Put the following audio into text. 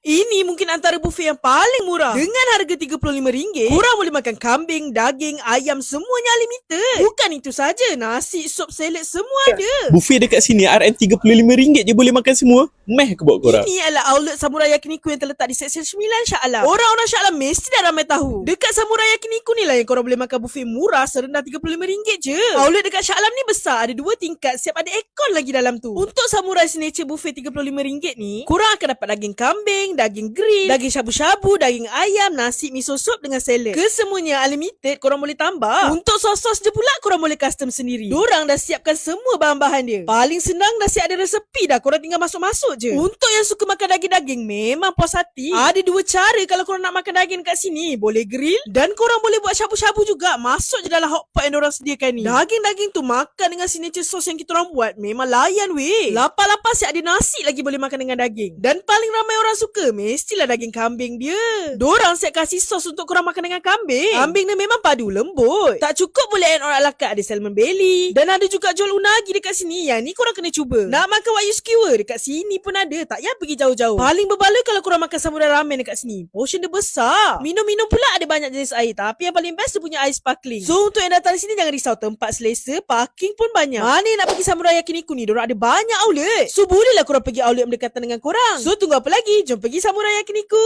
Ini mungkin antara buffet yang paling murah. Dengan harga RM35, korang boleh makan kambing, daging, ayam, semuanya unlimited. Bukan itu saja, nasi, sup, salad, semua ada. Buffet dekat sini RM35 je boleh makan semua. Meh ke buat korang? Ini adalah outlet Samurai Yakiniku yang terletak di Seksyen 9 Shah Alam. Orang-orang Shah Alam mesti dah ramai tahu. Dekat Samurai Yakiniku ni lah yang korang boleh makan buffet murah serendah RM35 je. Outlet dekat Shah Alam ni besar, ada dua tingkat, siap ada aircon lagi dalam tu. Untuk Samurai Signature Buffet RM35 ni, korang akan dapat daging kambing, daging grill, daging shabu-shabu, daging ayam, nasi, miso sup dengan salad. Kesemuanya unlimited, korang boleh tambah. Untuk sos-sos je pula, korang boleh custom sendiri. Dorang dah siapkan semua bahan-bahan dia. Paling senang dah siap ada resepi dah, korang tinggal masuk-masuk je. Untuk yang suka makan daging-daging, memang puas hati. Ada dua cara kalau korang nak makan daging kat sini. Boleh grill dan korang boleh buat shabu-shabu juga. Masuk je dalam hotpot yang dorang sediakan ni. Daging-daging tu makan dengan signature sauce yang kita orang buat. Memang layan weh. Lapar-lapar siap ada nasi lagi boleh makan dengan daging. Dan paling ramai orang suka, mestilah daging kambing dia. Dorang siap kasih sos untuk korang makan dengan kambing. Kambing dia memang padu lembut. Tak cukup boleh add on ala carte ada salmon belly. Dan ada juga jual unagi dekat sini. Yang ni korang kena cuba. Nak makan wagyu skewer dekat sini pun ada. Tak payah pergi jauh-jauh. Paling berbala kalau korang makan samurai ramen dekat sini. Portion dia besar. Minum-minum pula ada banyak jenis air. Tapi yang paling best dia punya air sparkling. So untuk yang datang sini jangan risau. Tempat selesa, parking pun banyak. Mana nak pergi samurai yakiniku ni? Diorang ada banyak outlet. So bolehlah korang pergi outlet berdekatan dengan korang. So tunggu apa lagi? Jom pergi samurai yakiniku.